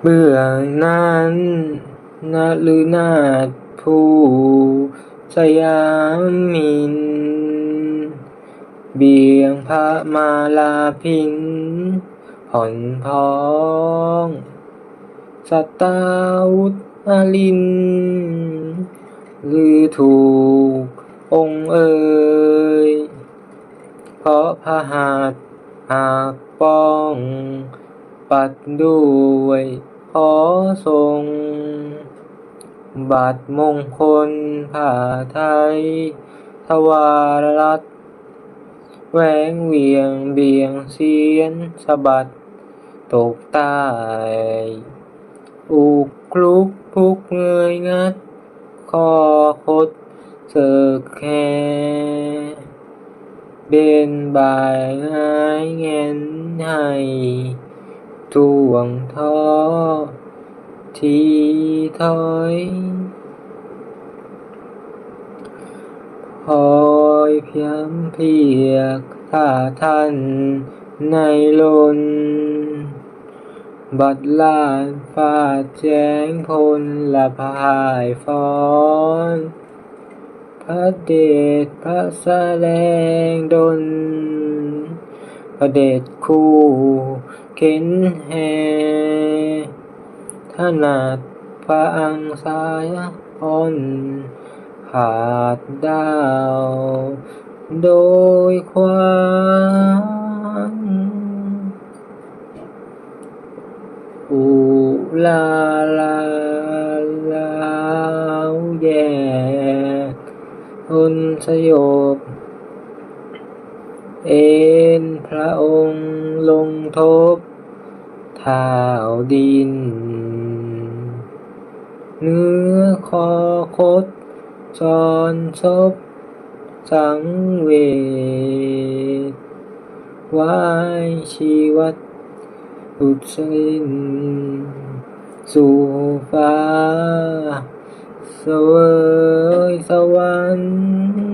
เบื้องนั้นนาลือนาถผู้สยามมิน เบียงพระมาลาพินผ่อนพ้องสตาวุธอลินหรือถูกองค์เอ่ยเพราะพระหัตถ์หากป้อง ปัดด้วยขอทรงบัตรมงคลผ้าไทย ทวารรัตแหวงเวียงเบียงเสียนสะบัด ตกใต้อุกคลุกพุกเงยงัดคอคดเสิร์กแคเบนบ่ายงายเงินให้ ทวงท้อทีถอยพอยเพียมเพียกถ้าท่านในลน บัดลานฟาดแจ้งพลละพายฟ้อนพระเดชพระแสลงดล พระเดชคู่เข็นแหถนัดพระอังสายอ่อนขาดดาว โดยความอุลาลาลาวแย่ทนสยบ เอ็นพระองค์ลงทบเท้าดิน เนื้อคอคดจรศพสังเวชวายชีวัตอุดสินสู่ฟ้า เสวยสวรรค์